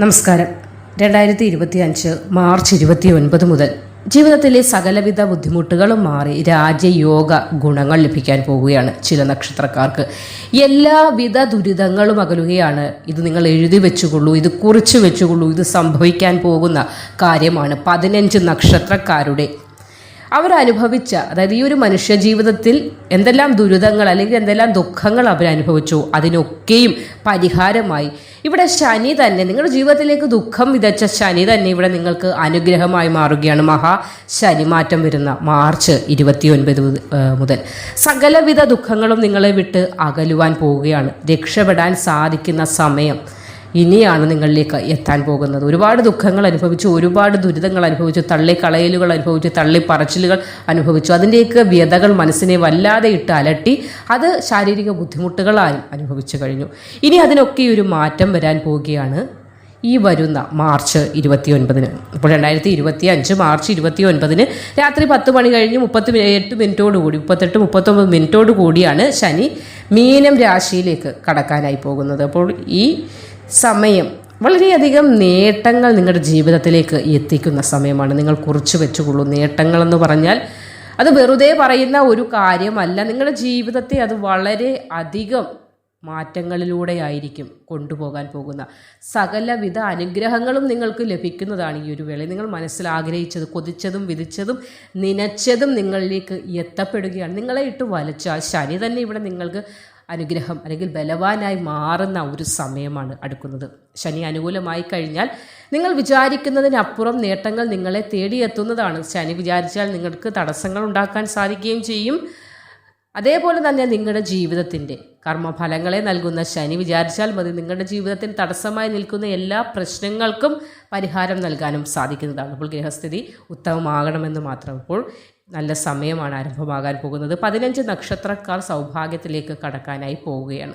നമസ്കാരം. രണ്ടായിരത്തി ഇരുപത്തി അഞ്ച് മാർച്ച് ഇരുപത്തി ഒൻപത് മുതൽ ജീവിതത്തിലെ സകലവിധ ബുദ്ധിമുട്ടുകളും മാറി രാജയോഗ ഗുണങ്ങൾ ലഭിക്കാൻ പോവുകയാണ് ചില നക്ഷത്രക്കാർക്ക്. എല്ലാവിധ ദുരിതങ്ങളും അകലുകയാണ്. ഇത് നിങ്ങൾ എഴുതി വെച്ചുകൊള്ളൂ ഇത് കുറിച്ച് വെച്ചുകൊള്ളൂ ഇത് സംഭവിക്കാൻ പോകുന്ന കാര്യമാണ് പതിനഞ്ച് നക്ഷത്രക്കാരുടെ അവരനുഭവിച്ച അതായത് ഈ ഒരു മനുഷ്യ ജീവിതത്തിൽ എന്തെല്ലാം ദുരിതങ്ങൾ അല്ലെങ്കിൽ എന്തെല്ലാം ദുഃഖങ്ങൾ അവരനുഭവിച്ചു അതിനൊക്കെയും പരിഹാരമായി. ഇവിടെ ശനി തന്നെ നിങ്ങളുടെ ജീവിതത്തിലേക്ക് ദുഃഖം വിതച്ച ശനി തന്നെ ഇവിടെ നിങ്ങൾക്ക് അനുഗ്രഹമായി മാറുകയാണ്. മഹാ ശനിമാറ്റം വരുന്ന മാർച്ച് ഇരുപത്തിയൊൻപത് മുതൽ. സകലവിധ ദുഃഖങ്ങളും നിങ്ങളെ വിട്ട് അകലുവാൻ പോവുകയാണ്. രക്ഷപ്പെടാൻ സാധിക്കുന്ന സമയം. ഇനിയാണ് നിങ്ങളിലേക്ക് എത്താൻ പോകുന്നത്. ഒരുപാട് ദുഃഖങ്ങൾ അനുഭവിച്ചു ഒരുപാട് ദുരിതങ്ങൾ അനുഭവിച്ചു തള്ളിക്കളയലുകൾ അനുഭവിച്ചു തള്ളിപ്പറച്ചിലുകൾ അനുഭവിച്ചു. അതിന്റെയൊക്കെ വ്യതകൾ മനസ്സിനെ വല്ലാതെ ഇട്ട് അലട്ടി അത് ശാരീരിക ബുദ്ധിമുട്ടുകളായി അനുഭവിച്ചു കഴിഞ്ഞു. ഇനി അതിനൊക്കെ ഒരു മാറ്റം വരാൻ പോവുകയാണ് ഈ വരുന്ന മാർച്ച് ഇരുപത്തി ഒൻപതിന് ഇപ്പോൾ രണ്ടായിരത്തി ഇരുപത്തി അഞ്ച് മാർച്ച് ഇരുപത്തി ഒൻപതിന് രാത്രി പത്ത് മണി കഴിഞ്ഞ് മുപ്പത്തി എട്ട് മിനിറ്റോട് കൂടി മുപ്പത്തെട്ട് മുപ്പത്തൊമ്പത് മിനിറ്റോട് കൂടിയാണ് ശനി മീനം രാശിയിലേക്ക് കടക്കാനായി പോകുന്നത്. അപ്പോൾ ഈ സമയം. വളരെയധികം നേട്ടങ്ങൾ നിങ്ങളുടെ ജീവിതത്തിലേക്ക് എത്തിക്കുന്ന സമയമാണ്. നിങ്ങൾ കുറിച്ച് വെച്ചുകൊള്ളൂ നേട്ടങ്ങളെന്ന് പറഞ്ഞാൽ അത് വെറുതെ പറയുന്ന ഒരു കാര്യമല്ല. നിങ്ങളുടെ ജീവിതത്തെ അത് വളരെ അധികം മാറ്റങ്ങളിലൂടെ ആയിരിക്കും കൊണ്ടുപോകാൻ പോകുന്ന. സകലവിധ അനുഗ്രഹങ്ങളും നിങ്ങൾക്ക് ലഭിക്കുന്നതാണ് ഈ ഒരു വേള നിങ്ങൾ മനസ്സിൽ ആഗ്രഹിച്ചത് കൊതിച്ചതും വിധിച്ചതും നനച്ചതും നിങ്ങളിലേക്ക് എത്തപ്പെടുകയാണ്. നിങ്ങളെ ഇട്ട് വലച്ചാൽ ശനി തന്നെ ഇവിടെ നിങ്ങൾക്ക് അനുഗ്രഹം അല്ലെങ്കിൽ ബലവാനായി മാറുന്ന ഒരു സമയമാണ് അടുക്കുന്നത്. ശനി അനുകൂലമായി കഴിഞ്ഞാൽ നിങ്ങൾ വിചാരിക്കുന്നതിനപ്പുറം നേട്ടങ്ങൾ നിങ്ങളെ തേടിയെത്തുന്നതാണ്. ശനി വിചാരിച്ചാൽ നിങ്ങൾക്ക് തടസ്സങ്ങൾ ഉണ്ടാക്കാൻ സാധിക്കുകയും ചെയ്യും. അതേപോലെ തന്നെ നിങ്ങളുടെ ജീവിതത്തിന്റെ കർമ്മഫലങ്ങളെ നൽകുന്ന ശനി വിചാരിച്ചാൽ മതി. നിങ്ങളുടെ ജീവിതത്തിന് തടസ്സമായി നിൽക്കുന്ന എല്ലാ പ്രശ്നങ്ങൾക്കും പരിഹാരം നൽകാനും സാധിക്കുന്നതാണ്. അപ്പോൾ ഗൃഹസ്ഥിതി ഉത്തമമാകണമെന്ന് മാത്രം ഇപ്പോൾ നല്ല സമയമാണ് ആരംഭമാകാൻ പോകുന്നത്. പതിനഞ്ച് നക്ഷത്രക്കാർ സൗഭാഗ്യത്തിലേക്ക് കടക്കാനായി പോവുകയാണ്.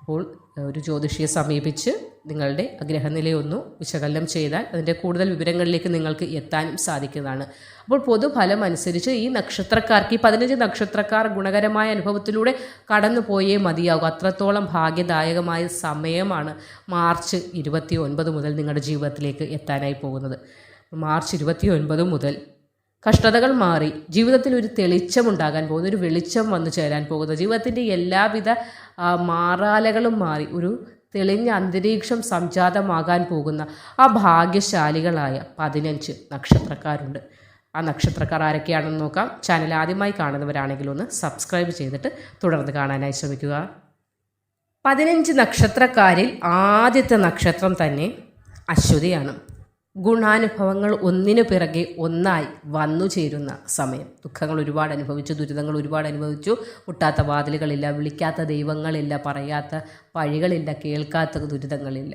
അപ്പോൾ ഒരു ജ്യോതിഷിയെ സമീപിച്ച് നിങ്ങളുടെ ഗ്രഹനിലയൊന്നു വിശകലനം ചെയ്താൽ അതിന്റെ കൂടുതൽ വിവരങ്ങളിലേക്ക് നിങ്ങൾക്ക് എത്താനും സാധിക്കുന്നതാണ്. അപ്പോൾ പൊതുഫലം അനുസരിച്ച് ഈ നക്ഷത്രക്കാർക്ക് ഈ പതിനഞ്ച് നക്ഷത്രക്കാർ ഗുണകരമായ അനുഭവത്തിലൂടെ കടന്നു പോയേ മതിയാകും. അത്രത്തോളം ഭാഗ്യദായകമായ സമയമാണ് മാർച്ച് ഇരുപത്തി ഒൻപത് മുതൽ നിങ്ങളുടെ ജീവിതത്തിലേക്ക് എത്താനായി പോകുന്നത്. മാർച്ച് ഇരുപത്തി ഒൻപത് മുതൽ കഷ്ടതകൾ മാറി ജീവിതത്തിൽ ഒരു തെളിച്ചമുണ്ടാകാൻ പോകുന്ന ഒരു വെളിച്ചം വന്നു ചേരാൻ പോകുന്നത് ജീവിതത്തിന്റെ എല്ലാവിധ മാറാലകളും മാറി ഒരു തെളിഞ്ഞ അന്തരീക്ഷം സംജാതമാകാൻ പോകുന്ന ആ ഭാഗ്യശാലികളായ പതിനഞ്ച് നക്ഷത്രക്കാരുണ്ട്. ആ നക്ഷത്രക്കാർ ആരൊക്കെയാണെന്ന് നോക്കാം. ചാനൽ ആദ്യമായി കാണുന്നവരാണെങ്കിൽ ഒന്ന് സബ്സ്ക്രൈബ് ചെയ്തിട്ട് തുടർന്ന് കാണാനായി ശ്രമിക്കുക. പതിനഞ്ച് നക്ഷത്രക്കാരിൽ ആദ്യത്തെ നക്ഷത്രം തന്നെ അശ്വതിയാണ്. ഗുണാനുഭവങ്ങൾ ഒന്നിനു പിറകെ ഒന്നായി വന്നു ചേരുന്ന സമയം. ദുഃഖങ്ങൾ ഒരുപാട് അനുഭവിച്ചു ദുരിതങ്ങൾ ഒരുപാട് അനുഭവിച്ചു. മുട്ടാത്ത വാതിലുകളില്ല വിളിക്കാത്ത ദൈവങ്ങളില്ല പറയാത്ത വഴികളില്ല കേൾക്കാത്ത ദുരിതങ്ങളില്ല.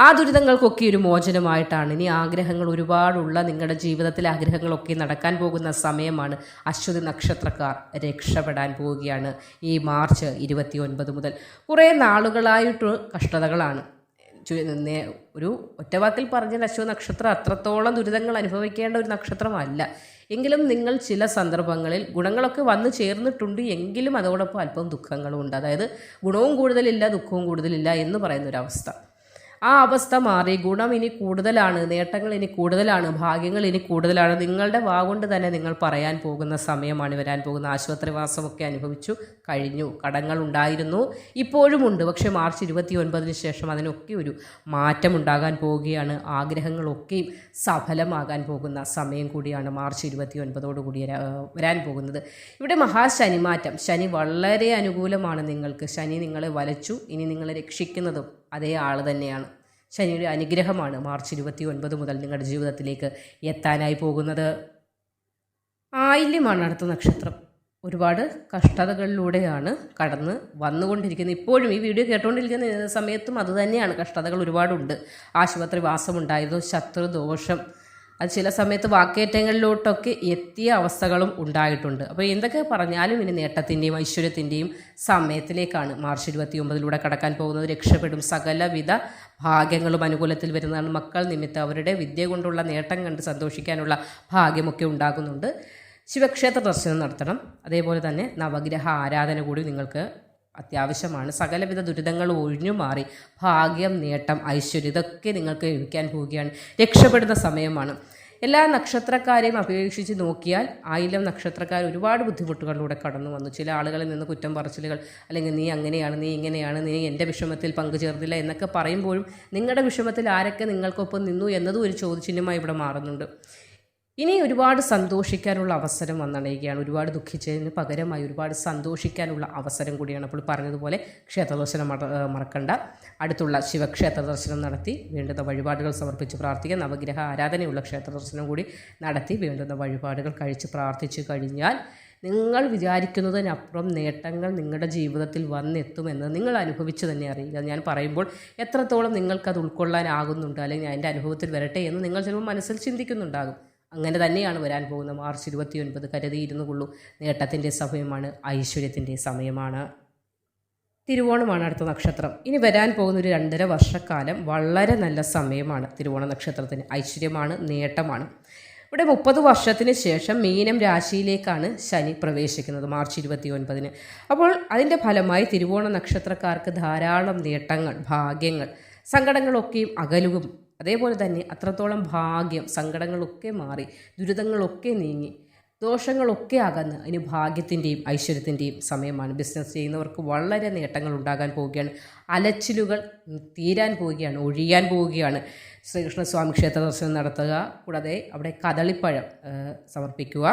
ആ ദുരിതങ്ങൾക്കൊക്കെ ഒരു മോചനമായിട്ടാണ്. ഇനി ആഗ്രഹങ്ങൾ ഒരുപാടുള്ള നിങ്ങളുടെ ജീവിതത്തിൽ ആഗ്രഹങ്ങളൊക്കെ നടക്കാൻ പോകുന്ന സമയമാണ് അശ്വതി നക്ഷത്രക്കാർ രക്ഷപ്പെടാൻ പോവുകയാണ് ഈ മാർച്ച് ഇരുപത്തി മുതൽ. കുറേ നാളുകളായിട്ട് കഷ്ടതകളാണ്. ഒരു ഒറ്റവാക്കിൽ പറഞ്ഞ അശ്വ നക്ഷത്രം അത്രത്തോളം ദുരിതങ്ങൾ അനുഭവിക്കേണ്ട ഒരു നക്ഷത്രമല്ല. എങ്കിലും നിങ്ങൾ ചില സന്ദർഭങ്ങളിൽ ഗുണങ്ങളൊക്കെ വന്നു ചേർന്നിട്ടുണ്ട് എങ്കിലും അതോടൊപ്പം അല്പം ദുഃഖങ്ങളും ഉണ്ട്. അതായത് ഗുണവും കൂടുതലില്ല ദുഃഖവും കൂടുതലില്ല എന്ന് പറയുന്ന ഒരു അവസ്ഥ. ആ അവസ്ഥ മാറി. ഗുണം ഇനി കൂടുതലാണ്. നേട്ടങ്ങൾ ഇനി കൂടുതലാണ്. ഭാഗ്യങ്ങൾ ഇനി കൂടുതലാണ്. നിങ്ങളുടെ വാഗുകൊണ്ട് തന്നെ നിങ്ങൾ പറയാൻ പോകുന്ന സമയമാണ്. വരാൻ പോകുന്ന ആശുപത്രിവാസമൊക്കെ അനുഭവിച്ചു കഴിഞ്ഞു. കടങ്ങൾ ഉണ്ടായിരുന്നു. ഇപ്പോഴും ഉണ്ട്. പക്ഷേ മാർച്ച് ഇരുപത്തി ഒൻപതിന് ശേഷം അതിനൊക്കെ ഒരു മാറ്റം ഉണ്ടാകാൻ പോവുകയാണ് ആഗ്രഹങ്ങളൊക്കെയും സഫലമാകാൻ പോകുന്ന സമയം കൂടിയാണ് മാർച്ച് ഇരുപത്തി ഒൻപതോട് കൂടി വരാൻ പോകുന്നത്. ഇവിടെ മഹാശനിമാറ്റം. ശനി വളരെ അനുകൂലമാണ് നിങ്ങൾക്ക്. ശനി നിങ്ങളെ വലച്ചു. ഇനി നിങ്ങളെ രക്ഷിക്കുന്നതും അതേ ആൾ തന്നെയാണ്. ശനിയുടെ അനുഗ്രഹമാണ് മാർച്ച് ഇരുപത്തി ഒൻപത് മുതൽ നിങ്ങളുടെ ജീവിതത്തിലേക്ക് എത്താനായി പോകുന്നത്. ആയില്യമാണ് അടുത്ത നക്ഷത്രം. ഒരുപാട് കഷ്ടതകളിലൂടെയാണ് കടന്ന് വന്നുകൊണ്ടിരിക്കുന്നത്. ഇപ്പോഴും ഈ വീഡിയോ കേട്ടുകൊണ്ടിരിക്കുന്ന സമയത്തും അതുതന്നെയാണ് കഷ്ടതകൾ ഒരുപാടുണ്ട്. ആശുപത്രി വാസമുണ്ടായിരുന്നു. ശത്രുദോഷം. അത് ചില സമയത്ത് വാക്കേറ്റങ്ങളിലോട്ടൊക്കെ എത്തിയ അവസ്ഥകളും ഉണ്ടായിട്ടുണ്ട്. അപ്പോൾ എന്തൊക്കെ പറഞ്ഞാലും ഇനി നേട്ടത്തിന്റെയും ഐശ്വര്യത്തിന്റെയും സമയത്തിലേക്കാണ് മാർച്ച് ഇരുപത്തി ഒമ്പതിലൂടെ കടക്കാൻ പോകുന്നത്. രക്ഷപ്പെടും സകലവിധ ഭാഗ്യങ്ങളും അനുകൂലത്തിൽ വരുന്നതാണ് മക്കൾ നിമിത്തം. അവരുടെ വിദ്യ കൊണ്ടുള്ള നേട്ടം കണ്ട് സന്തോഷിക്കാനുള്ള ഭാഗ്യമൊക്കെ ഉണ്ടാകുന്നുണ്ട്. ശിവക്ഷേത്ര ദർശനം നടത്തണം. അതേപോലെ തന്നെ നവഗ്രഹ ആരാധന കൂടി നിങ്ങൾക്ക് അത്യാവശ്യമാണ്. സകലവിധ ദുരിതങ്ങൾ ഒഴിഞ്ഞു മാറി ഭാഗ്യം നേട്ടം ഐശ്വര്യം ഇതൊക്കെ നിങ്ങൾക്ക് ലഭിക്കാൻ പോവുകയാണ്. രക്ഷപ്പെടുന്ന സമയമാണ്. എല്ലാ നക്ഷത്രക്കാരെയും അപേക്ഷിച്ച് നോക്കിയാൽ ആയിരം നക്ഷത്രക്കാർ ഒരുപാട് ബുദ്ധിമുട്ടുകളിലൂടെ കടന്നു വന്നു. ചില ആളുകളിൽ നിന്ന് കുറ്റം പറച്ചിലുകൾ അല്ലെങ്കിൽ നീ അങ്ങനെയാണ് നീ ഇങ്ങനെയാണ് നീ എന്റെ വിഷമത്തിൽ പങ്കുചേർന്നില്ല എന്നൊക്കെ പറയുമ്പോഴും നിങ്ങളുടെ വിഷമത്തിൽ ആരൊക്കെ നിങ്ങൾക്കൊപ്പം നിന്നു എന്നതും ഒരു ചോദ്യചിഹ്നമായി ഇവിടെ മാറുന്നുണ്ട്. ഇനി ഒരുപാട് സന്തോഷിക്കാനുള്ള അവസരം വന്നണയുകയാണ്. ഒരുപാട് ദുഃഖിച്ചതിന് പകരമായി ഒരുപാട് സന്തോഷിക്കാനുള്ള അവസരം കൂടിയാണ് അപ്പോൾ പറഞ്ഞതുപോലെ ക്ഷേത്ര ദർശനം മറക്കണ്ട. അടുത്തുള്ള ശിവക്ഷേത്ര ദർശനം നടത്തി വേണ്ടുന്ന വഴിപാടുകൾ സമർപ്പിച്ച് പ്രാർത്ഥിക്കുക. നവഗ്രഹ ആരാധനയുള്ള ക്ഷേത്ര ദർശനം കൂടി നടത്തി വേണ്ടുന്ന വഴിപാടുകൾ കഴിച്ച് പ്രാർത്ഥിച്ചു കഴിഞ്ഞാൽ നിങ്ങൾ വിചാരിക്കുന്നതിനപ്പുറം നേട്ടങ്ങൾ നിങ്ങളുടെ ജീവിതത്തിൽ വന്നെത്തുമെന്ന് നിങ്ങൾ അനുഭവിച്ചു തന്നെ അറിയുക. ഞാൻ പറയുമ്പോൾ എത്രത്തോളം നിങ്ങൾക്കത് ഉൾക്കൊള്ളാനാകുന്നുണ്ട് അല്ലെങ്കിൽ എന്റെ അനുഭവത്തിൽ വരട്ടെ എന്ന് നിങ്ങൾ ചിലപ്പോൾ മനസ്സിൽ ചിന്തിക്കുന്നുണ്ടാകും. അങ്ങനെ തന്നെയാണ് വരാൻ പോകുന്ന മാർച്ച് ഇരുപത്തി ഒൻപത് കരുതിയിരുന്നു കൊള്ളൂ. നേട്ടത്തിന്റെ സമയമാണ് ഐശ്വര്യത്തിന്റെ സമയമാണ്. തിരുവോണമാണ് അടുത്ത നക്ഷത്രം. ഇനി വരാൻ പോകുന്ന ഒരു രണ്ടര വർഷക്കാലം വളരെ നല്ല സമയമാണ്. തിരുവോണ നക്ഷത്രത്തിന് ഐശ്വര്യമാണ് നേട്ടമാണ്. ഇവിടെ മുപ്പത് വർഷത്തിന് ശേഷം മീനം രാശിയിലേക്കാണ് ശനി പ്രവേശിക്കുന്നത് മാർച്ച് ഇരുപത്തി ഒൻപതിന് അപ്പോൾ അതിന്റെ ഫലമായി തിരുവോണ നക്ഷത്രക്കാർക്ക് ധാരാളം നേട്ടങ്ങൾ ഭാഗ്യങ്ങൾ സങ്കടങ്ങളൊക്കെയും അകലുകയും അതേപോലെ തന്നെ അത്രത്തോളം ഭാഗ്യം സങ്കടങ്ങളൊക്കെ മാറി ദുരിതങ്ങളൊക്കെ നീങ്ങി ദോഷങ്ങളൊക്കെ അകന്ന് ഇനി ഭാഗ്യത്തിന്റെയും ഐശ്വര്യത്തിന്റെയും സമയമാണ്. ബിസിനസ് ചെയ്യുന്നവർക്ക് വളരെ നേട്ടങ്ങൾ ഉണ്ടാകാൻ പോവുകയാണ്. അലച്ചിലുകൾ തീരാൻ പോവുകയാണ് ഒഴിയാൻ പോവുകയാണ്. ശ്രീകൃഷ്ണസ്വാമി ക്ഷേത്ര ദർശനം നടത്തുക. കൂടാതെ അവിടെ കദളിപ്പഴം സമർപ്പിക്കുക.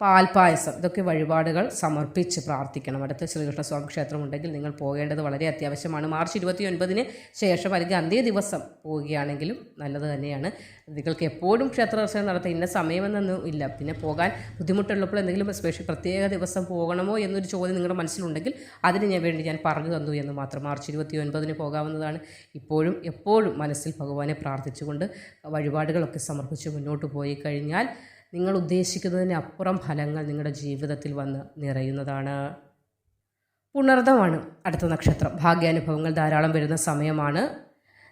പാൽപായസം ഇതൊക്കെ വഴിപാടുകൾ സമർപ്പിച്ച് പ്രാർത്ഥിക്കണം. അടുത്ത ശ്രീകൃഷ്ണസ്വാമി ക്ഷേത്രം ഉണ്ടെങ്കിൽ നിങ്ങൾ പോകേണ്ടത് വളരെ അത്യാവശ്യമാണ്. മാർച്ച് ഇരുപത്തി ഒൻപതിന് ശേഷം അല്ലെങ്കിൽ അന്തേ ദിവസം പോവുകയാണെങ്കിലും നല്ലത് തന്നെയാണ്. നിങ്ങൾക്ക് എപ്പോഴും ക്ഷേത്ര ദർശനം നടത്താൻ ഇന്ന സമയമെന്നൊന്നും ഇല്ല. പിന്നെ പോകാൻ ബുദ്ധിമുട്ടുള്ളപ്പോൾ എന്തെങ്കിലും സ്പെഷ്യൽ പ്രത്യേക ദിവസം പോകണമോ എന്നൊരു ചോദ്യം നിങ്ങളുടെ മനസ്സിലുണ്ടെങ്കിൽ അതിന് ഞാൻ വേണ്ടി ഞാൻ പറഞ്ഞു തന്നു എന്ന് മാത്രം. മാർച്ച് ഇരുപത്തി ഒൻപതിന് പോകാവുന്നതാണ്. ഇപ്പോഴും എപ്പോഴും മനസ്സിൽ ഭഗവാനെ പ്രാർത്ഥിച്ചുകൊണ്ട് വഴിപാടുകളൊക്കെ സമർപ്പിച്ച് മുന്നോട്ട് പോയി കഴിഞ്ഞാൽ നിങ്ങൾ ഉദ്ദേശിക്കുന്നതിന് അപ്പുറം ഫലങ്ങൾ നിങ്ങളുടെ ജീവിതത്തിൽ വന്ന് നിറയുന്നതാണ്. പുണർദമാണ് അടുത്ത നക്ഷത്രം. ഭാഗ്യാനുഭവങ്ങൾ ധാരാളം വരുന്ന സമയമാണ്.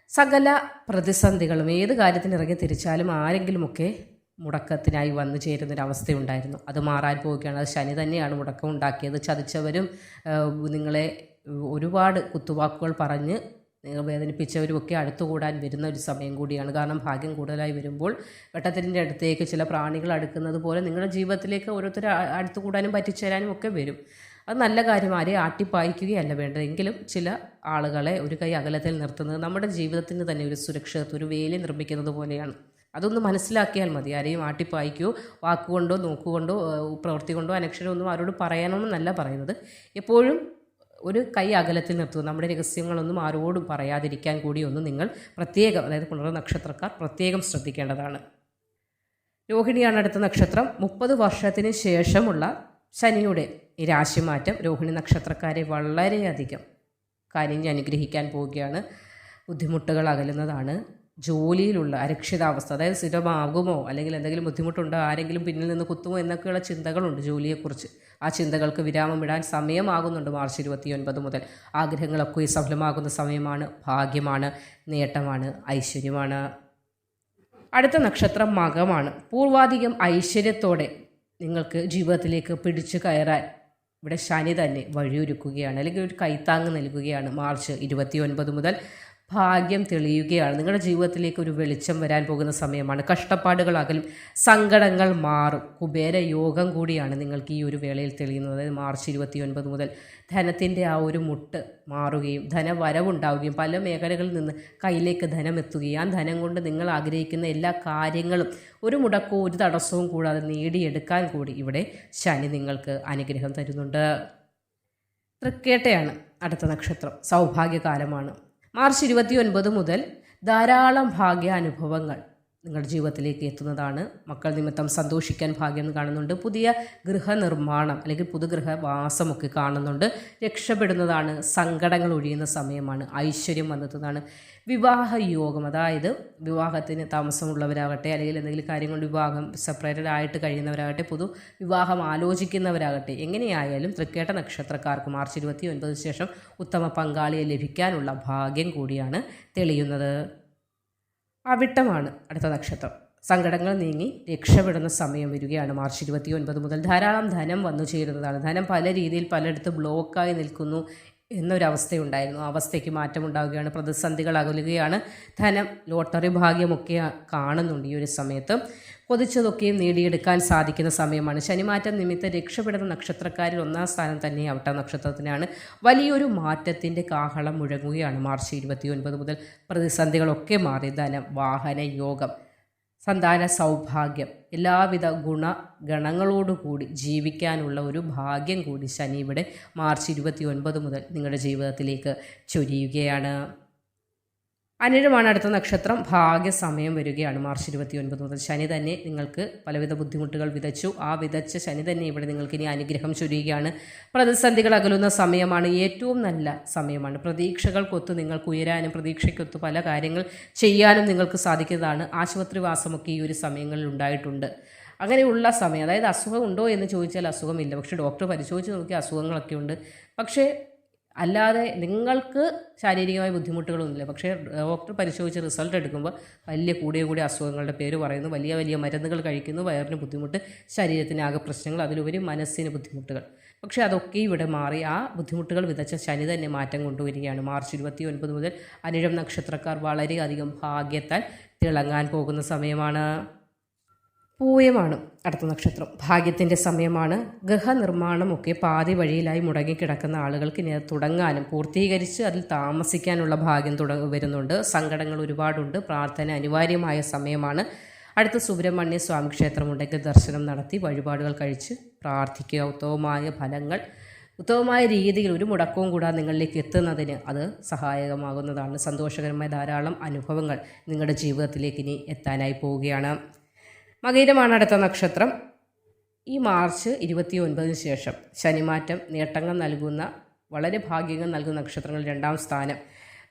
സകല പ്രതിസന്ധികളും ഏത് കാര്യത്തിന് ഇറങ്ങി തിരിച്ചാലും ആരെങ്കിലുമൊക്കെ മുടക്കത്തിനായി വന്നു ചേരുന്നൊരവസ്ഥയുണ്ടായിരുന്നു. അത് മാറാൻ പോവുകയാണ്. അത് ശനി തന്നെയാണ് മുടക്കം ഉണ്ടാക്കിയത്. ചതിച്ചവരും നിങ്ങളെ ഒരുപാട് കുത്തുവാക്കുകൾ പറഞ്ഞ് വേദനിപ്പിച്ചവരുമൊക്കെ അടുത്തുകൂടാൻ വരുന്ന ഒരു സമയം കൂടിയാണ്. കാരണം ഭാഗ്യം കൂടുതലായി വരുമ്പോൾ വെട്ടത്തിന്റെ അടുത്തേക്ക് ചില പ്രാണികൾ അടുക്കുന്നത് പോലെ നിങ്ങളുടെ ജീവിതത്തിലേക്ക് ഓരോരുത്തർ അടുത്തുകൂടാനും പറ്റിച്ചേരാനും ഒക്കെ വരും. അത് നല്ല കാര്യം ആരെയും ആട്ടിപ്പായിക്കുകയല്ല വേണ്ടത്. എങ്കിലും ചില ആളുകളെ ഒരു കൈ അകലത്തിൽ നിർത്തുന്നത് നമ്മുടെ ജീവിതത്തിന് തന്നെ ഒരു സുരക്ഷിതത്വം ഒരു വേലി നിർമ്മിക്കുന്നത് പോലെയാണ്. അതൊന്ന് മനസ്സിലാക്കിയാൽ മതി. ആരെയും ആട്ടിപ്പായിക്കോ വാക്കുകൊണ്ടോ നോക്കുകൊണ്ടോ പ്രവൃത്തി കൊണ്ടോ അനക്ഷരമൊന്നും ആരോട് പറയണമെന്നല്ല പറയുന്നത്. എപ്പോഴും ഒരു കൈ അകലത്തിൽ നിർത്തുക. നമ്മുടെ രഹസ്യങ്ങളൊന്നും ആരോടും പറയാതിരിക്കാൻ കൂടി ഒന്ന് നിങ്ങൾ പ്രത്യേകം അതായത് പുണർ നക്ഷത്രക്കാർ പ്രത്യേകം ശ്രദ്ധിക്കേണ്ടതാണ്. രോഹിണിയാണ് അടുത്ത നക്ഷത്രം. മുപ്പത് വർഷത്തിന് ശേഷമുള്ള ശനിയുടെ രാശിമാറ്റം രോഹിണി നക്ഷത്രക്കാരെ വളരെയധികം കാര്യം അനുഗ്രഹിക്കാൻ പോവുകയാണ്. ബുദ്ധിമുട്ടുകൾ അകലുന്നതാണ്. ജോലിയിലുള്ള അരക്ഷിതാവസ്ഥ അതായത് സ്ഥിരമാകുമോ അല്ലെങ്കിൽ എന്തെങ്കിലും ബുദ്ധിമുട്ടുണ്ടോ ആരെങ്കിലും പിന്നിൽ നിന്ന് കുത്തുമോ എന്നൊക്കെയുള്ള ചിന്തകളുണ്ട് ജോലിയെക്കുറിച്ച്. ആ ചിന്തകൾക്ക് വിരാമം ഇടാൻ സമയമാകുന്നുണ്ട് മാർച്ച് ഇരുപത്തിയൊൻപത് മുതൽ. ആഗ്രഹങ്ങളൊക്കെ സഫലമാകുന്ന സമയമാണ്. ഭാഗ്യമാണ്. നേട്ടമാണ്. ഐശ്വര്യമാണ്. അടുത്ത നക്ഷത്രം മകമാണ്. പൂർവാധികം ഐശ്വര്യത്തോടെ നിങ്ങൾക്ക് ജീവിതത്തിലേക്ക് പിടിച്ചു കയറാൻ ഇവിടെ ശനി തന്നെ വഴിയൊരുക്കുകയാണ്. അല്ലെങ്കിൽ ഒരു കൈത്താങ് നൽകുകയാണ് മാർച്ച് ഇരുപത്തി ഒൻപത് മുതൽ. ഭാഗ്യം തെളിയുകയാണ്. നിങ്ങളുടെ ജീവിതത്തിലേക്ക് ഒരു വെളിച്ചം വരാൻ പോകുന്ന സമയമാണ്. കഷ്ടപ്പാടുകൾ അകലും സങ്കടങ്ങൾ മാറും. കുബേര യോഗം കൂടിയാണ് നിങ്ങൾക്ക് ഈ ഒരു വേളയിൽ തെളിയുന്നത്. അതായത് മാർച്ച് ഇരുപത്തി ഒൻപത് മുതൽ ധനത്തിന്റെ ആ ഒരു മുട്ട് മാറുകയും ധനവരവുണ്ടാവുകയും പല മേഖലകളിൽ നിന്ന് കയ്യിലേക്ക് ധനം എത്തുകയും ആ ധനം കൊണ്ട് നിങ്ങൾ ആഗ്രഹിക്കുന്ന എല്ലാ കാര്യങ്ങളും ഒരു മുടക്കവും ഒരു തടസ്സവും കൂടാതെ നേടിയെടുക്കാൻ കൂടി ഇവിടെ ശനി നിങ്ങൾക്ക് അനുഗ്രഹം തരുന്നുണ്ട്. തൃക്കേട്ടയാണ് അടുത്ത നക്ഷത്രം. സൗഭാഗ്യകാലമാണ്. മാർച്ച് ഇരുപത്തി ഒൻപത് മുതൽ ധാരാളം ഭാഗ്യാനുഭവങ്ങൾ. നിങ്ങളുടെ ജീവിതത്തിലേക്ക് എത്തുന്നതാണ്. മക്കൾ നിമിത്തം സന്തോഷിക്കാൻ ഭാഗ്യം കാണുന്നുണ്ട്. പുതിയ ഗൃഹനിർമ്മാണം അല്ലെങ്കിൽ പുതുഗൃഹവാസമൊക്കെ കാണുന്നുണ്ട്. രക്ഷപ്പെടുന്നതാണ്. സങ്കടങ്ങൾ ഒഴിയുന്ന സമയമാണ്. ഐശ്വര്യം വന്നെത്തുന്നതാണ്. വിവാഹ യോഗം അതായത് വിവാഹത്തിന് താമസമുള്ളവരാകട്ടെ അല്ലെങ്കിൽ എന്തെങ്കിലും കാര്യങ്ങൾ വിവാഹം സെപ്പറേറ്റഡ് ആയിട്ട് കഴിയുന്നവരാകട്ടെ പൊതു വിവാഹം ആലോചിക്കുന്നവരാകട്ടെ എങ്ങനെയായാലും തൃക്കേട്ട നക്ഷത്രക്കാർക്ക് മാർച്ച് ഇരുപത്തി ഒൻപതിന് ശേഷം ഉത്തമ പങ്കാളിയെ ലഭിക്കാനുള്ള ഭാഗ്യം കൂടിയാണ് തെളിയുന്നത്. അവിട്ടമാണ് അടുത്ത നക്ഷത്രം. സങ്കടങ്ങൾ നീങ്ങി രക്ഷപ്പെടുന്ന സമയം വരികയാണ്. മാർച്ച് ഇരുപത്തി ഒൻപത് മുതൽ ധാരാളം ധനം വന്നു ചേരുന്നതാണ്. ധനം പല രീതിയിൽ പലയിടത്ത് ബ്ലോക്കായി നിൽക്കുന്നു എന്നൊരവസ്ഥയുണ്ടായിരുന്നു. ആ അവസ്ഥയ്ക്ക് മാറ്റമുണ്ടാവുകയാണ്. പ്രതിസന്ധികൾ അകലുകയാണ് ധനം ലോട്ടറി ഭാഗ്യമൊക്കെ കാണുന്നുണ്ട് ഈ ഒരു സമയത്ത്. കൊതിച്ചതൊക്കെയും നേടിയെടുക്കാൻ സാധിക്കുന്ന സമയമാണ്. ശനിമാറ്റം നിമിത്തം രക്ഷപ്പെടുന്ന നക്ഷത്രക്കാരിൽ ഒന്നാം സ്ഥാനം തന്നെ അവട്ട നക്ഷത്രത്തിനാണ്. വലിയൊരു മാറ്റത്തിന്റെ കാഹളം മുഴങ്ങുകയാണ് മാർച്ച് ഇരുപത്തി ഒൻപത് മുതൽ. പ്രതിസന്ധികളൊക്കെ മാറി. ധനം വാഹന യോഗം സന്താന സൗഭാഗ്യം എല്ലാവിധ ഗുണ ഗണങ്ങളോടുകൂടി ജീവിക്കാനുള്ള ഒരു ഭാഗ്യം കൂടി ശനി ഇവിടെ മാർച്ച് ഇരുപത്തി ഒൻപത് മുതൽ നിങ്ങളുടെ ജീവിതത്തിലേക്ക് ചൊരിയുകയാണ്. അനിഴമാണ് അടുത്ത നക്ഷത്രം. ഭാഗ്യസമയം വരികയാണ്. മാർച്ച് ഇരുപത്തി ഒൻപത് മുതൽ ശനി തന്നെ നിങ്ങൾക്ക് പലവിധ ബുദ്ധിമുട്ടുകൾ വിതച്ചു. ആ വിതച്ച ശനി തന്നെ ഇവിടെ നിങ്ങൾക്ക് ഇനി അനുഗ്രഹം ചൊരിയുകയാണ്. പ്രതിസന്ധികൾ അകലുന്ന സമയമാണ് ഏറ്റവും നല്ല സമയമാണ്. പ്രതീക്ഷകൾക്കൊത്ത് നിങ്ങൾക്ക് ഉയരാനും പ്രതീക്ഷയ്ക്കൊത്ത് പല കാര്യങ്ങൾ ചെയ്യാനും നിങ്ങൾക്ക് സാധിക്കുന്നതാണ്. ആശുപത്രിവാസമൊക്കെ ഈ ഒരു സമയങ്ങളിൽ ഉണ്ടായിട്ടുണ്ട്. അങ്ങനെയുള്ള സമയം അതായത് അസുഖം ഉണ്ടോ എന്ന് ചോദിച്ചാൽ അസുഖമില്ല. പക്ഷേ ഡോക്ടർ പരിശോധിച്ച് നോക്കിയ അസുഖങ്ങളൊക്കെ ഉണ്ട്. പക്ഷേ അല്ലാതെ നിങ്ങൾക്ക് ശാരീരികമായ ബുദ്ധിമുട്ടുകളൊന്നുമില്ല. പക്ഷേ ഡോക്ടർ പരിശോധിച്ച് റിസൾട്ട് എടുക്കുമ്പോൾ വലിയ കൂടിയ കൂടിയ അസുഖങ്ങളുടെ പേര് പറയുന്നു. വലിയ വലിയ മരുന്നുകൾ കഴിക്കുന്നു. വയറിന് ബുദ്ധിമുട്ട് ശരീരത്തിന് ആകെ പ്രശ്നങ്ങൾ അതിലുപരി മനസ്സിന് ബുദ്ധിമുട്ടുകൾ. പക്ഷേ അതൊക്കെ ഇവിടെ മാറി ആ ബുദ്ധിമുട്ടുകൾ വിതച്ച ശനി തന്നെ മാറ്റം കൊണ്ടുവരികയാണ്. മാർച്ച് ഇരുപത്തി ഒൻപത് മുതൽ അനിഴം നക്ഷത്രക്കാർ വളരെയധികം ഭാഗ്യത്താൽ തിളങ്ങാൻ പോകുന്ന സമയമാണ്. പൂയമാണ് അടുത്ത നക്ഷത്രം. ഭാഗ്യത്തിന്റെ സമയമാണ്. ഗൃഹനിർമ്മാണമൊക്കെ പാതി വഴിയിലായി മുടങ്ങിക്കിടക്കുന്ന ആളുകൾക്ക് ഇനി അത് തുടങ്ങാനും പൂർത്തീകരിച്ച് അതിൽ താമസിക്കാനുള്ള ഭാഗ്യം തുട വരുന്നുണ്ട്. സങ്കടങ്ങൾ ഒരുപാടുണ്ട്. പ്രാർത്ഥന അനിവാര്യമായ സമയമാണ്. അടുത്ത സുബ്രഹ്മണ്യ സ്വാമി ക്ഷേത്രമുണ്ടെങ്കിൽ ദർശനം നടത്തി വഴിപാടുകൾ കഴിച്ച് പ്രാർത്ഥിക്കുക. ഉത്തമമായ ഫലങ്ങൾ ഉത്തമമായ രീതിയിൽ ഒരു മുടക്കവും കൂടാതെ നിങ്ങളിലേക്ക് എത്തുന്നതിന് അത് സഹായകമാകുന്നതാണ്. സന്തോഷകരമായ ധാരാളം അനുഭവങ്ങൾ നിങ്ങളുടെ ജീവിതത്തിലേക്ക് ഇനി എത്താനായി പോവുകയാണ്. മകയിരമാണ് അടുത്ത നക്ഷത്രം. ഈ മാർച്ച് ഇരുപത്തി ഒൻപതിന് ശേഷം ശനിമാറ്റം നേട്ടങ്ങൾ നൽകുന്ന വളരെ ഭാഗ്യങ്ങൾ നൽകുന്ന നക്ഷത്രങ്ങൾ രണ്ടാം സ്ഥാനം.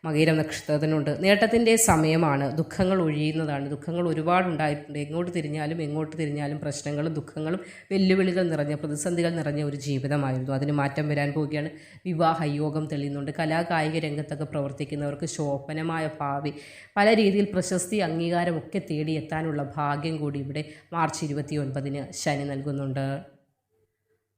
മകയിരം നക്ഷത്രത്തിനുണ്ട്. നേട്ടത്തിന്റെ സമയമാണ്. ദുഃഖങ്ങൾ ഒഴിയുന്നതാണ്. ദുഃഖങ്ങൾ ഒരുപാടുണ്ടായിട്ടുണ്ട്. എങ്ങോട്ട് തിരിഞ്ഞാലും എങ്ങോട്ട് തിരിഞ്ഞാലും പ്രശ്നങ്ങളും ദുഃഖങ്ങളും വെല്ലുവിളികൾ നിറഞ്ഞ പ്രതിസന്ധികൾ നിറഞ്ഞ ഒരു ജീവിതമായിരുന്നു. അതിന് മാറ്റം വരാൻ പോവുകയാണ്. വിവാഹ യോഗം തെളിയുന്നുണ്ട്. കലാകായിക രംഗത്തൊക്കെ പ്രവർത്തിക്കുന്നവർക്ക് ശോഭനമായ ഭാവി. പല രീതിയിൽ പ്രശസ്തി അംഗീകാരമൊക്കെ തേടിയെത്താനുള്ള ഭാഗ്യം കൂടി ഇവിടെ മാർച്ച് ഇരുപത്തി ഒൻപതിന് ശനി നൽകുന്നുണ്ട്.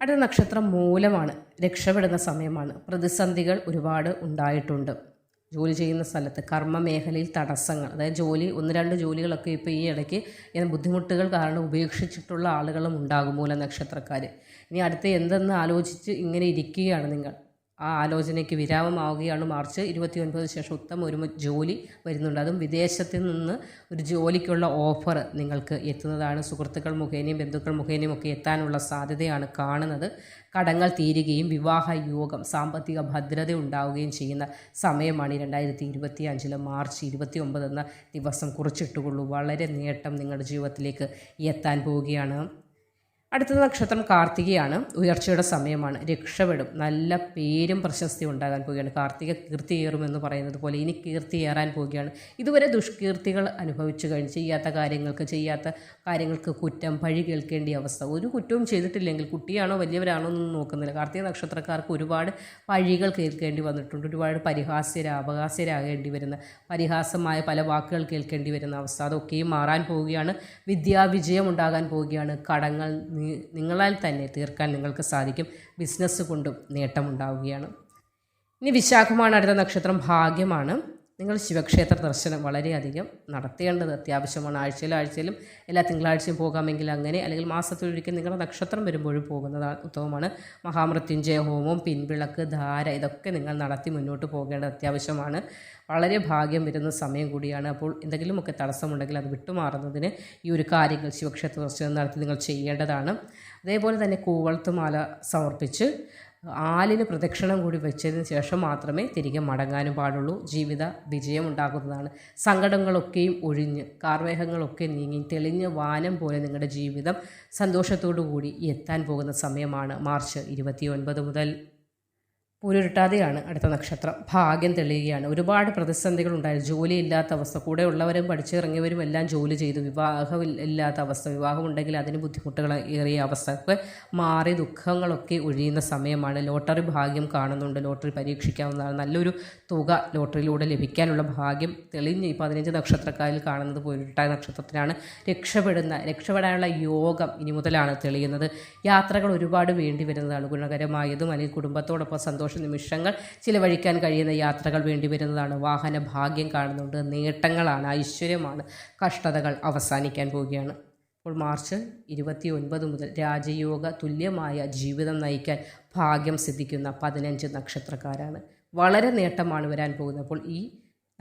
അടുത്ത നക്ഷത്രം മൂലമാണ്. രക്ഷപ്പെടുന്ന സമയമാണ്. പ്രതിസന്ധികൾ ഒരുപാട് ഉണ്ടായിട്ടുണ്ട്. ജോലി ചെയ്യുന്ന സ്ഥലത്ത് കർമ്മ മേഖലയിൽ തടസ്സങ്ങൾ. അതായത് ജോലി ഒന്ന് രണ്ട് ജോലികളൊക്കെ ഇപ്പോൾ ഈ ഇടയ്ക്ക് ഇങ്ങനെ ബുദ്ധിമുട്ടുകൾ കാരണം ഉപേക്ഷിച്ചിട്ടുള്ള ആളുകളും ഉണ്ടാകും മൂല നക്ഷത്രക്കാർ ഇനി അടുത്ത എന്തെന്ന് ആലോചിച്ച് ഇങ്ങനെ ഇരിക്കുകയാണ് നിങ്ങൾ. ആ ആലോചനയ്ക്ക് വിരാമമാവുകയാണ്. മാർച്ച് ഇരുപത്തി ഒൻപതിന് ശേഷം ഉത്തമ ഒരു ജോലി വരുന്നുണ്ട്. അതും വിദേശത്ത് നിന്ന് ഒരു ജോലിക്കുള്ള ഓഫർ നിങ്ങൾക്ക് എത്തുന്നതാണ്. സുഹൃത്തുക്കൾ മുഖേനയും ബന്ധുക്കൾ മുഖേനയും ഒക്കെ എത്താനുള്ള സാധ്യതയാണ് കാണുന്നത്. കടങ്ങൾ തീരുകയും വിവാഹ യോഗം സാമ്പത്തിക ഭദ്രത ഉണ്ടാവുകയും ചെയ്യുന്ന സമയമാണ് ഈ രണ്ടായിരത്തി ഇരുപത്തി അഞ്ചിലെ മാർച്ച് ഇരുപത്തി ഒമ്പത് എന്ന ദിവസം കുറിച്ചിട്ടുകൊള്ളൂ. വളരെ നേട്ടം നിങ്ങളുടെ ജീവിതത്തിലേക്ക് എത്താൻ പോവുകയാണ്. അടുത്ത നക്ഷത്രം കാർത്തികയാണ്. ഉയർച്ചയുടെ സമയമാണ്. രക്ഷപ്പെടും. നല്ല പേരും പ്രശസ്തി ഉണ്ടാകാൻ പോവുകയാണ്. കാർത്തിക കീർത്തിയേറുമെന്ന് പറയുന്നത് പോലെ ഇനി കീർത്തി കീർത്തിയേറാൻ പോവുകയാണ്. ഇതുവരെ ദുഷ്കീർത്തികൾ അനുഭവിച്ചു കഴിഞ്ഞ്. ചെയ്യാത്ത കാര്യങ്ങൾക്ക് ചെയ്യാത്ത കാര്യങ്ങൾക്ക് കുറ്റം പഴി കേൾക്കേണ്ട അവസ്ഥ. ഒരു കുറ്റവും ചെയ്തിട്ടില്ലെങ്കിൽ കുട്ടിയാണോ വലിയവരാണോ എന്നൊന്നും നോക്കുന്നില്ല. കാർത്തിക നക്ഷത്രക്കാർക്ക് ഒരുപാട് പഴികൾ കേൾക്കേണ്ടി വന്നിട്ടുണ്ട്. ഒരുപാട് പരിഹാസ്യര അപഹാസ്യരാകേണ്ടി വരുന്ന പരിഹാസമായ പല വാക്കുകൾ കേൾക്കേണ്ടി വരുന്ന അവസ്ഥ. അതൊക്കെയും മാറാൻ പോവുകയാണ്. വിദ്യാവിജയം ഉണ്ടാകാൻ പോവുകയാണ്. കടങ്ങൾ നിങ്ങളാൽ തന്നെ തീർക്കാൻ നിങ്ങൾക്ക് സാധിക്കും. ബിസിനസ് കൊണ്ടും നേട്ടമുണ്ടാവുകയാണ്. ഇനി വിശാഖമാണ് അടുത്ത നക്ഷത്രം. ഭാഗ്യമാണ്. നിങ്ങൾ ശിവക്ഷേത്ര ദർശനം വളരെയധികം നടത്തേണ്ടത് അത്യാവശ്യമാണ്. ആഴ്ചയിൽ ആഴ്ചയിലും എല്ലാ തിങ്കളാഴ്ചയും പോകാമെങ്കിൽ അങ്ങനെ അല്ലെങ്കിൽ മാസത്തിലൊരിക്കൽ നിങ്ങളുടെ നക്ഷത്രം വരുമ്പോഴും പോകുന്നതാണ് ഉത്തമമാണ്. മഹാമൃത്യുഞ്ജയ ഹോമം പിൻവിളക്ക് ധാര ഇതൊക്കെ നിങ്ങൾ നടത്തി മുന്നോട്ട് പോകേണ്ടത് അത്യാവശ്യമാണ്. വളരെ ഭാഗ്യം വരുന്ന സമയം കൂടിയാണ്. അപ്പോൾ എന്തെങ്കിലുമൊക്കെ തടസ്സമുണ്ടെങ്കിൽ അത് വിട്ടുമാറുന്നതിന് ഈ ഒരു കാര്യങ്ങൾ ശിവക്ഷേത്ര ദർശനം നടത്തി നിങ്ങൾ ചെയ്യേണ്ടതാണ്. അതേപോലെ തന്നെ കൂവളത്തുമാല സമർപ്പിച്ച് ആലിന് പ്രദക്ഷിണം കൂടി വെച്ചതിന് ശേഷം മാത്രമേ തിരികെ മടങ്ങാനും പാടുള്ളൂ. ജീവിത വിജയമുണ്ടാകുന്നതാണ്. സങ്കടങ്ങളൊക്കെയും ഒഴിഞ്ഞ് കാർമേഹങ്ങളൊക്കെ നീങ്ങി തെളിഞ്ഞ വാനം പോലെ നിങ്ങളുടെ ജീവിതം സന്തോഷത്തോടു കൂടി എത്താൻ പോകുന്ന സമയമാണ് മാർച്ച് ഇരുപത്തി മുതൽ. പൂരുരുട്ടാതെയാണ് അടുത്ത നക്ഷത്രം. ഭാഗ്യം തെളിയുകയാണ്. ഒരുപാട് പ്രതിസന്ധികൾ ഉണ്ടായിരുന്നു ജോലിയില്ലാത്ത അവസ്ഥ. കൂടെ ഉള്ളവരും പഠിച്ചിറങ്ങിയവരും എല്ലാം ജോലി ചെയ്തു. വിവാഹം ഇല്ലാത്ത അവസ്ഥ. വിവാഹമുണ്ടെങ്കിൽ അതിന് ബുദ്ധിമുട്ടുകൾ ഏറിയ അവസ്ഥ. മാറി ദുഃഖങ്ങളൊക്കെ ഒഴിയുന്ന സമയമാണ്. ലോട്ടറി ഭാഗ്യം കാണുന്നുണ്ട്. ലോട്ടറി പരീക്ഷിക്കാവുന്നതാണ്. നല്ലൊരു തുക ലോട്ടറിയിലൂടെ ലഭിക്കാനുള്ള ഭാഗ്യം തെളിഞ്ഞ് ഈ പതിനഞ്ച് നക്ഷത്രക്കാരിൽ കാണുന്നത് പൂരുരുട്ടായ നക്ഷത്രത്തിനാണ് രക്ഷപ്പെടുന്ന രക്ഷപ്പെടാനുള്ള യോഗം ഇനി മുതലാണ് തെളിയുന്നത്. യാത്രകൾ ഒരുപാട് വേണ്ടി വരുന്നതാണ് ഗുണകരമായതും അല്ലെങ്കിൽ കുടുംബത്തോടൊപ്പം സന്തോഷ നിമിഷങ്ങൾ ചിലവഴിക്കാൻ കഴിയുന്ന യാത്രകൾ വേണ്ടി വരുന്നതാണ്. വാഹന ഭാഗ്യം കാണുന്നുണ്ട്. നേട്ടങ്ങളാണ് ഐശ്വര്യമാണ്. കഷ്ടതകൾ അവസാനിക്കാൻ പോവുകയാണ്. അപ്പോൾ മാർച്ച് ഇരുപത്തി ഒൻപത് മുതൽ രാജയോഗ തുല്യമായ ജീവിതം നയിക്കാൻ ഭാഗ്യം സിദ്ധിക്കുന്ന പതിനഞ്ച് നക്ഷത്രക്കാരാണ്. വളരെ നേട്ടമാണ് വരാൻ പോകുന്നത്. അപ്പോൾ ഈ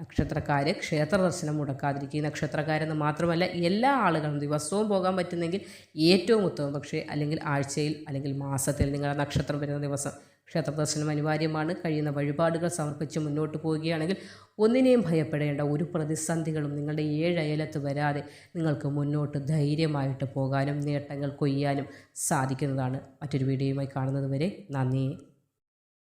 നക്ഷത്രക്കാർ ക്ഷേത്ര ദർശനം മുടക്കാതിരിക്കുക. നക്ഷത്രക്കാരെന്ന് മാത്രമല്ല എല്ലാ ആളുകളും ദിവസവും പോകാൻ പറ്റുന്നെങ്കിൽ ഏറ്റവും ഉത്തമം. പക്ഷേ അല്ലെങ്കിൽ ആഴ്ചയിൽ അല്ലെങ്കിൽ മാസത്തിൽ നിങ്ങളുടെ നക്ഷത്രം വരുന്ന ദിവസം ക്ഷേത്ര ദർശനം അനിവാര്യമാണ്. കഴിയുന്ന വഴിപാടുകൾ സമർപ്പിച്ച് മുന്നോട്ട് പോവുകയാണെങ്കിൽ ഒന്നിനെയും ഭയപ്പെടേണ്ട ഒരു പ്രതിസന്ധികളും നിങ്ങളുടെ ഏഴയലത്ത് വരാതെ നിങ്ങൾക്ക് മുന്നോട്ട് ധൈര്യമായിട്ട് പോകാനും നേട്ടങ്ങൾ കൊയ്യാനും സാധിക്കുന്നതാണ്. മറ്റൊരു വീഡിയോയുമായി കാണുന്നത് വരെ നന്ദി.